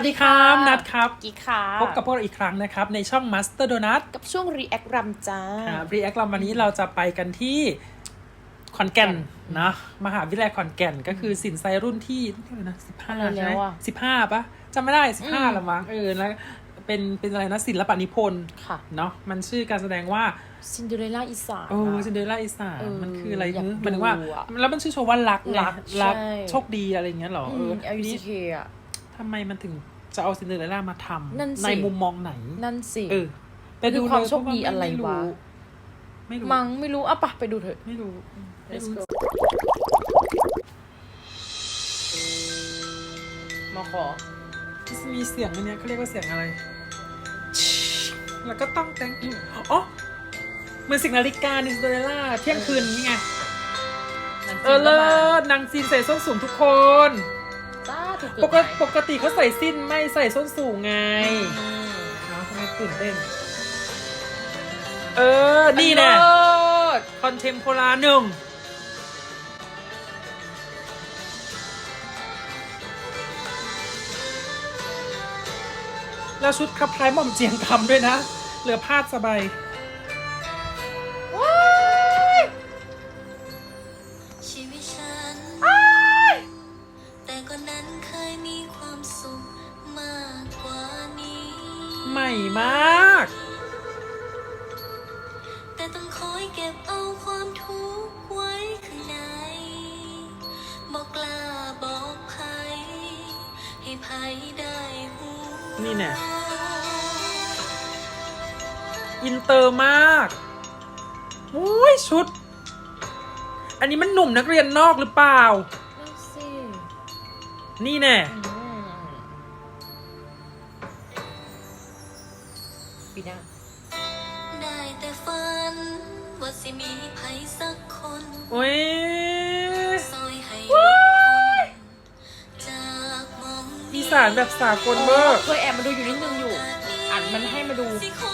วัสดีครับ นัดครับกีค่ะพบกับพวกเราอีกครั้งนะครับ ในช่อง Master Donut กับช่วง React รำจ้ารีแอคลัมวันนี้เราจะไปกันที่ขอนแก่นนะมหาวิทยาลัยขอนแก่นก็คือสินไซรุ่นที่เท่าไหร่นะสิบห้าอะไรใช่ไหมแล้วอะสิบห้าปะจำไม่ได้สิบห้าอืมละมั้งเออแล้วเป็นเป็นอะไรนะศิลปะนิพนธ์ค่ะเนาะมันชื่อการแสดงว่าซินเดอเรลล่าอีสานโอ้อะซินเดอเรลล่าอีสานเออมันคืออะไรอยากหมันถึงว่าดูอะแล้วมันชื่อโชว์ว่ารักไงรักรักใช่โชคดีอะไรอย่างเงี้ยเหรออืเออมทีนี้ LUCK อะ ทำไมมันถึงจะเอาซินเดอเรลล่ามาทนั่นำสิ ในมุมมองไหน นั่นสิเออไปคือดูความเลยโชคดีอะไรวะ ไม่รู้ มังไม่รู้อะปะไปดูเถอะ ไม่รู้ไม่ Let's รู้ go มาขอ มีเสียงอันเนี้ยเขาเรียกว่าเสียงอะไร แล้วก็ต้องแต่งอ๋อเหมือนเสิ่งนาฬิกาในซินเดอเรลล่าเที่ยงคืนนี่ไง เออเลิศนางจีนใส่ส้นสูงทุกคน จ้าถูกปกติปกติเขาใส่สิ้นไม่ใส่ส้นสูงไงเนาะทำไมตื่นเต้น เออ นี่แน่คอนเทมโพลาหนึ่งแล้วชุดคลับคล้ายหม่อมเจียงคำด้วยนะ เหลือพาดสบาย อันนี้มันหนุ่มนักเรียนนอกหรือเปล่า นั่นสินี่แน่ อืมปีหน้าได้แต่ฝัน ว่าสิมีใครสักคนโอ้ย ซอยให้ว้ายจากมองอีสานแบบสากลเวอร์เคยแอบมาดูอยู่นิดนึงอยู่อ่านมันให้มาดู สิขอ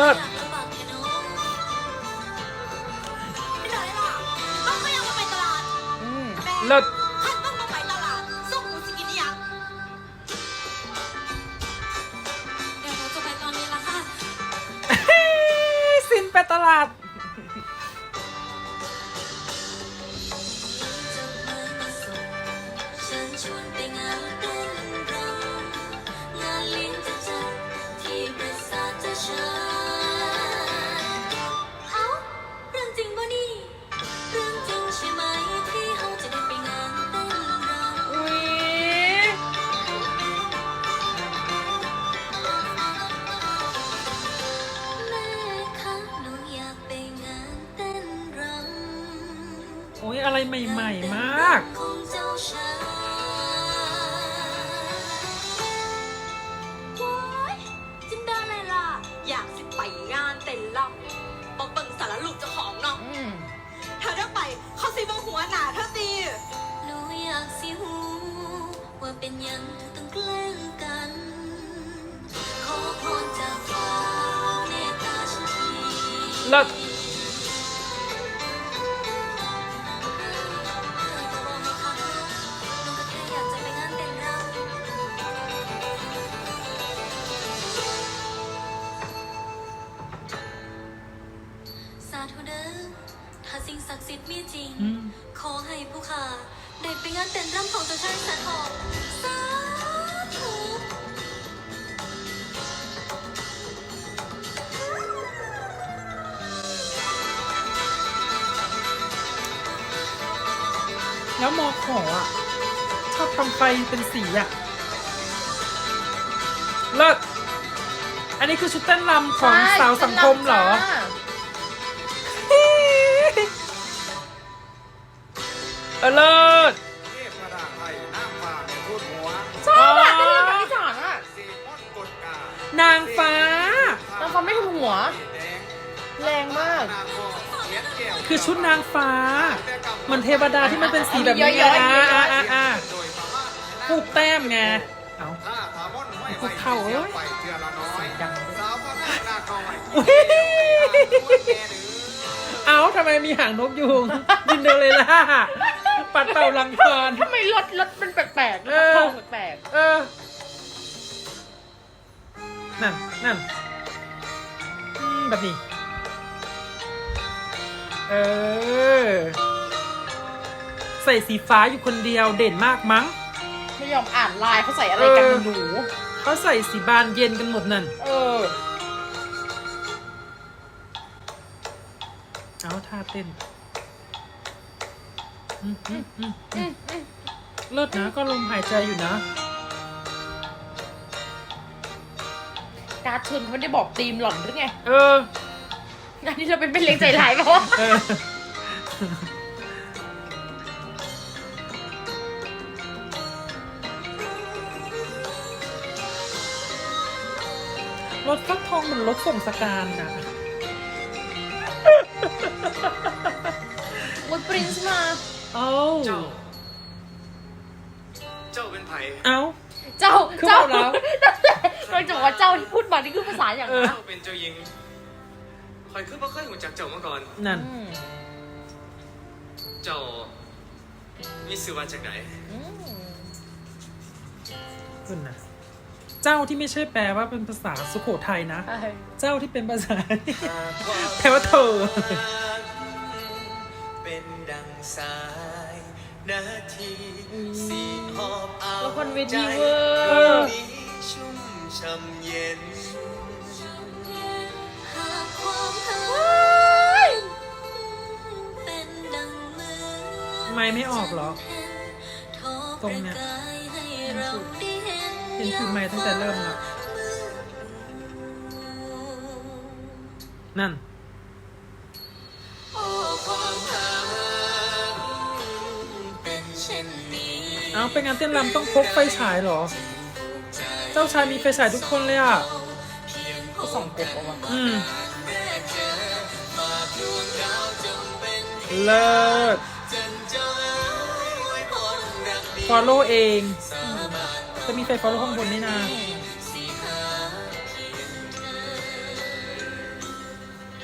เลิศอยากลำบากแค่น้องไม่ได้ล่ะต้องไม่เอามาไปตลาดอืมเลิศท่านต้องมาไปตลาดส่งหมูสกินยังเดี๋ยวเราจะไปตอนนี้ละค่ะ สินไปตลาดจะมามาส่งเชิญชวนไปงานเต้น ใหม่ ๆ มาก อให้ผู้ข้าได้ไปงานแต่งรำของเจ้าชายแสนทองสาธุแล้วมอขออะ ชอบทำไฟเป็นสีอะเลิศอันนี้คือชุดเต้นรำของใช่สาวสังคมเหรอจ้า เออเลิศเทพราไทยน้ำฟ้าในพูดหัวชอบอะได้ยินแบบอีสานอะสีม่อนกดกานางฟ้า นางฟ้าไม่ถูกหัว แดงแรงมาก นางพ่อเสียงแก้วคือชุดนางฟ้า เหมือนเทวดาที่มันเป็นสีแบบนี้ไงย้อยๆอะอะอะอะโดยประมาณผูกแต้มไง เอา ถ้าถามอนห้วยภูเขาเอ้ยไปเทือละน้อยดังสาวพระแม่นาคน้อยอุ๊ย เอ้าทำไมมีหางนกยูงดินเดอเรลล่า ปัดเป่าลังกรทำไมรถรถมันแปลกๆเอรถอทองแปลกเออ นั่นนั่นอืมแบบนี้ เออ ใส่สีฟ้าอยู่คนเดียวเด่นมากมั้ง ๆไม่ยอมอ่านไลน์เขาใส่อะไรกันเออ หนูเขาใส่สีบานเย็นกันหมดนั่น เออ เอาท่าเต้น เลิศนะก็ลมหายใจอยู่นะ การ์ดเชิญเขาไม่ได้บอกธีมหล่อนหรือไงเออ งานนี้เราเป็นเป็นเลงใจหลายเพราะเออ รถฟักทองเหมือนรถส่งสการนะ มาเอ้าเจ้า เจ้าเป็นไผ่เอ้า เจ้าคือเจ้าบอกแล้วเราจะบอกว่าเจ้าที่พูดมานี่คือภาษาอย่างเออนะเจ้าเป็นเจ้าหญิงคอยคือบ่เคยหูจักเจ้ามาก่อน นั่น อืมเจ้า มีสื่อว่าจากไหนอืมคุณนะเจ้าที่ไม่ใช่แปลว่าเป็นภาษาสุโขทัยนะใช่เจ้าที่เป็นภาษา แปลว่าเธอเป็นดัง สายนาทีสีหอบเอาละครเวทีเวอเออร์นี้ชุ่มช่ำเย็น หากความหาเป็นดังมือไม่ไม่ออกเหรอทอตรงเนี้ยประกายให้เราได้เห็นเห็นคือไม่ตั้งแต่เริ่มแล้ว นั่น เอาไปงานเต้นรำต้องพกไฟฉายเหรอ เจ้าชายมีไฟฉายทุกคนเลยอะก็ส่องกบออกมาอืมเลิศ follow เอง จะมีไฟ follow ข้างบนนี่นา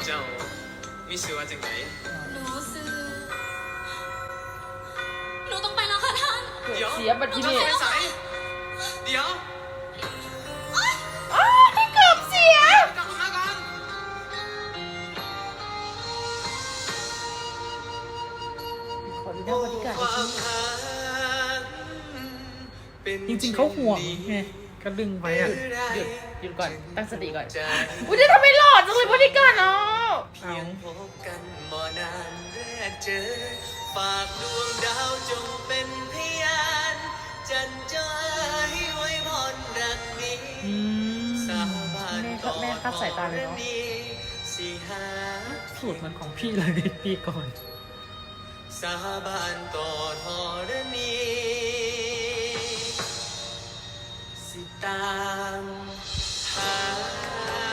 เจ้ามีสื่อว่าจากไหน ดี๋ยวเสียบัตรที่นี่เจ้าไฟใสเดี๋ยวอ้าวนี่เกือบเสีย กลับมาก่อนขอดูหน้าบริการดควาสิมหาเป็นจริงๆเขาห่วงไงก็ดึงไว้อะหยุดหยุดก่อนตั้งสติก่อนใจอุ้ยจะทำไมหล่ สายตาเลยเนอะสิหาสูตรเหมันของพี่เลยปีก่อนสาบานต่อทอรณีสิตามหาเธอ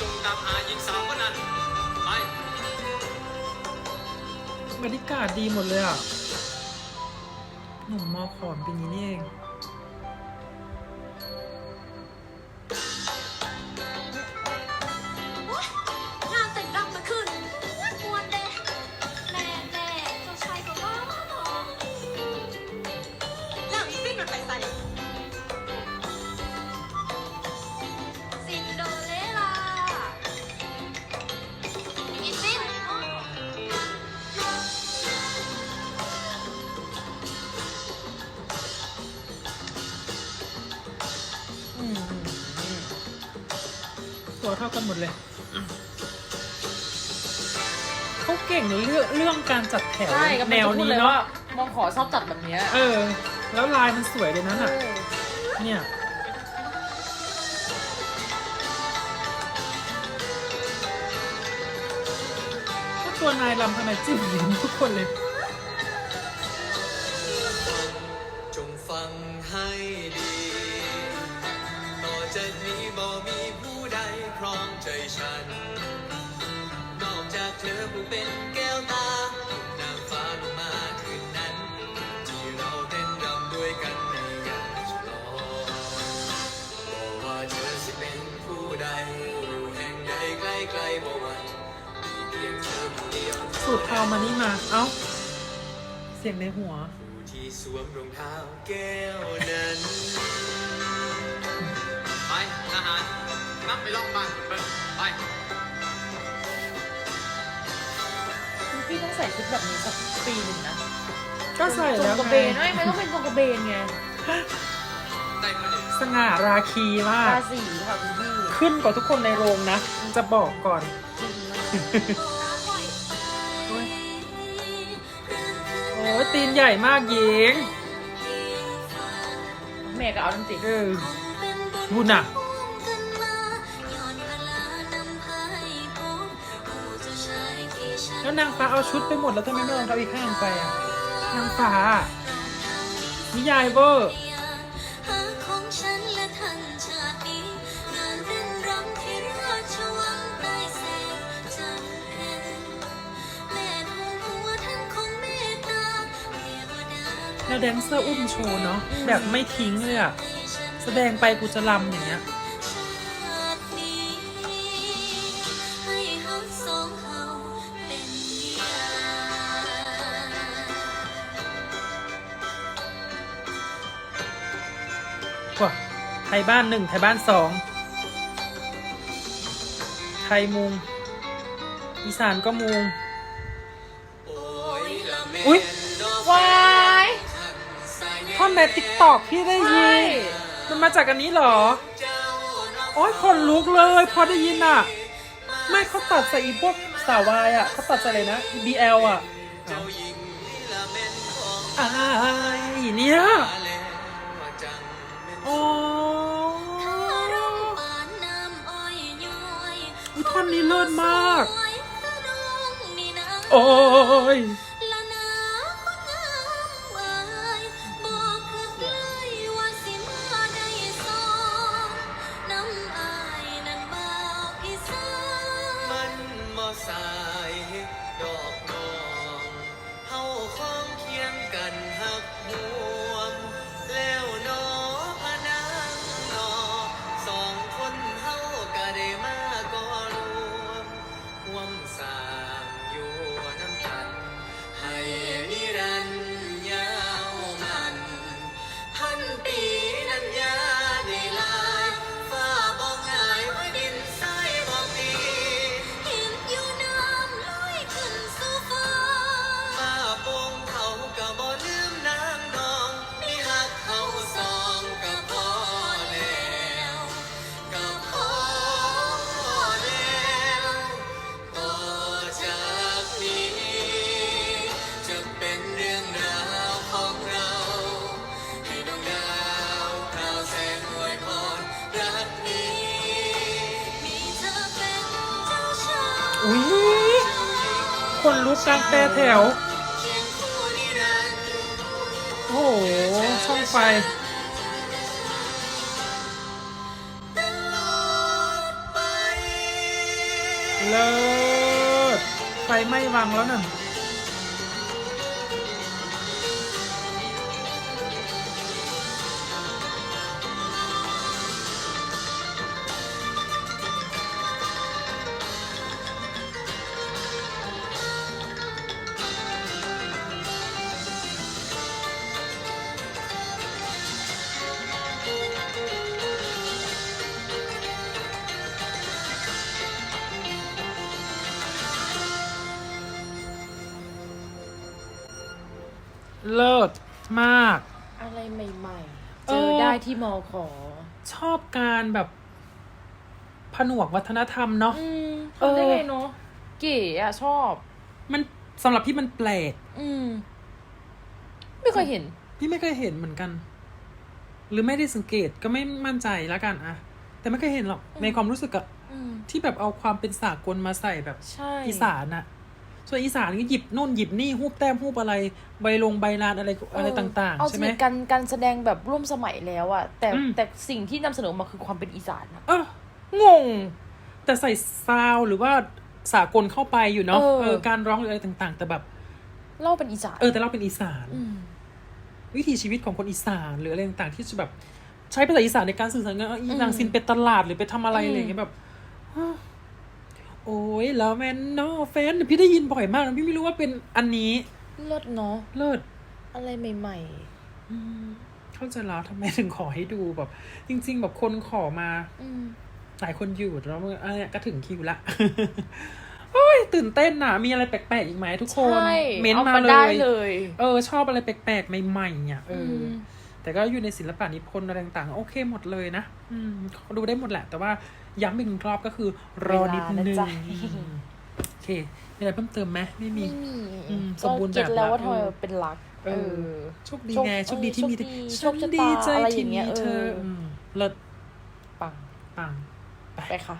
จงตามหาหญิงสาวคนนั้นไปบรรยากาศดีหมดเลยอะ หนุ่มมอขอมปีนี้นี่เองากันหมดเลย เขาเก่งเรื่องเรื่องการจัดแถวใช่ก็แนวพูดนี้เลยเนาะ ว่ามองขอชอบจัดแบบเนี้ยเออ แล้วลายมันสวยเลยนะน่ะ เออเนี่ยก็ตัวนายลำทำไมจิ้มลิ้มทุกคนเลย ธอผู้เป็นแก้วตานางฟ้าลงมาคืนนั้น ที่เราเต้นรำด้วยกันในยามฉลองบอกว่าเธอสิเป็นผู้ใดอยู่แห่งใดใกลไกลบ่วันมีเพียงเธอผู้เดียวสูตรทอมานี่มา เอ้า เสียงในหัว ผู้ที่สวมรองเท้าแก้วนั้นไปทหารนับไปรอบบ้าไป พี่ต้องใส่ชุดแบบนี้สักปีหนึ่งนะก็ใส่แล้วจงกระไงเบนไม่ไม่ต้องเป็นจงกระเบนไงได้มาเลยสง่าราคีมาก ราศีค่ะคุณพี่ขึ้นกว่าทุกคนในโรงนะ จะบอกก่อน โอ้ยตีนใหญ่มากหญิงแม่ก็เอาน้ำจิเออบุญอะ แล้วนางฟ้าเอาชุดไปหมดแล้วทำไมไม่เอาเขาอีกข้างไปอะนางฟ้านิยายเวอร์แล้วแดนเซอร์อุ้มโชว์เนาะแบบไม่ทิ้งเลยอะแสดงไปกูจะลำอย่างเงี้ย ยบ้านหนึ่งไทยบ้านสองไทยมุง อีสานก็มุงโอ้ยละแม่อุ๊ยนอกวายสายแน่ท่อนในติ๊กตอกพี่ได้ยิน มันมาจากอันนี้เหรอเจ้าน้องโอ้ยคนลุกเลย พอได้ยินอะ ไม่เขาตัดใส่อีพวกสาววายอะเขาตัดใส่อะไรนะ BL อะเจ้าหญิงนี่ละแม่นของอายเนี่ย นนี้เลิศมากสวยคือน้องนี่นะโอ้ย วมสร้างอยู่น้ำกันให้ กกลางแต่แถว โอ้โห ช่องไฟ เลิศไฟไม่วังแล้วน่ะ เลิศมาก อะไรใหม่ ๆเอเจออได้ที่มอขอ ชอบการแบบผนวกวัฒนธรรมเนาะ อืมเออ ทำได้ไงเนาะเก๋อะชอบ มันสำหรับพี่มันแปลก อืม ไม่เคยเห็น พี่ไม่เคยเห็นเหมือนกัน หรือไม่ได้สังเกตก็ไม่มั่นใจแล้วกันอะแต่ไม่เคยเห็นหรอก ในความรู้สึกอะอืม ที่แบบเอาความเป็นสากลมาใส่แบบ ใช่อีสานอะ ส่วนอีสานก็หยิบนู่นหยิบนี่หูบแต้มหูบอะไร ใบลงใบลานอะไรอะไรต่างเอาๆใช่ไหมจริงๆการการแสดงแบบร่วมสมัยแล้วอะแต่อืมแต่สิ่งที่นำเสนอออกมาคือความเป็นอีสานอะเอองง แต่ใส่ซาวด์หรือว่าสากลเข้าไปอยู่เนาะเออเออการร้องหรืออะไรต่าง ๆ แต่แบบเล่าเป็นอีสานเออแต่เราเป็นอีสานอืมวิถีชีวิตของคนอีสานหรืออะไรต่างๆที่จะแบบใช้ภาษาอีสานในการสื่อสารกันเอาอีนางซินไปตลาดหรือไปทำอะไรอืมอะไรอย่างเงี้ยแบบฮะ โอ้ยแล้วแมนนอแฟนพี่ได้ยินบ่อยมากนะพี่ไม่รู้ว่าเป็นอันนี้ เลิศเนาะเลิศอะไรใหม่อืมเข้าใจแล้วทำไมถึงขอให้ดูแบบ จริง ๆ แบบคนขอมาๆอืมหลายคนอยู่แล้วมันอันเนี้ยก็ถึงคิวละโอ้ยตื่นเต้นน่ะมีอะไรแปลกๆอีกไหมทุกคนใช่เม้นต์เอามามาเลได้ยเลย เออ ชอบอะไรแปลกๆใหม่ๆอะเอออมแต่ก็อยู่ในศิลปะนิพนธ์อะไรต่างๆ โอเคหมดเลยนะอืมดูได้หมดแหละ แต่ว่า ย้ำอีกหนึ่งรอบก็คือ รอนิดนึงเวลานะจ๊ะโอเคมีอะไรเพิ่มเติมไหมไม่มีไม่มีอืมสก็มบูรณ์เก็ตแล้วแบบว่าทำไมเออเป็นรัก เอเอออโชคดีโชคไงโชคดีที่มีเออโชฉัคนชะตาดีใจอะไรอที่ย่างเงี้มียเธอเอออืมเลิศปังปังไปค่ะ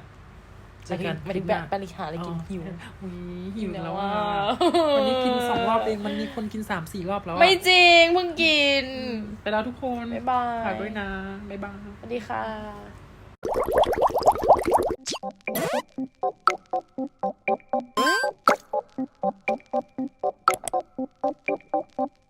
เจอกันมาถึงคลิปหแบน้าบปริหารอะไรกินหิวอุ๊ยหิวแล้วหิวแล้อะวอะวันนี้กินสองรอบเองมันมีคนกินสามสี่รอบแล้วอะไม่จริงเพิ่งกิน ไปแล้วทุกคน บ๊ายบายฝากด้วยนะ บ๊ายบาย สวัสดีค่ะ Thank you.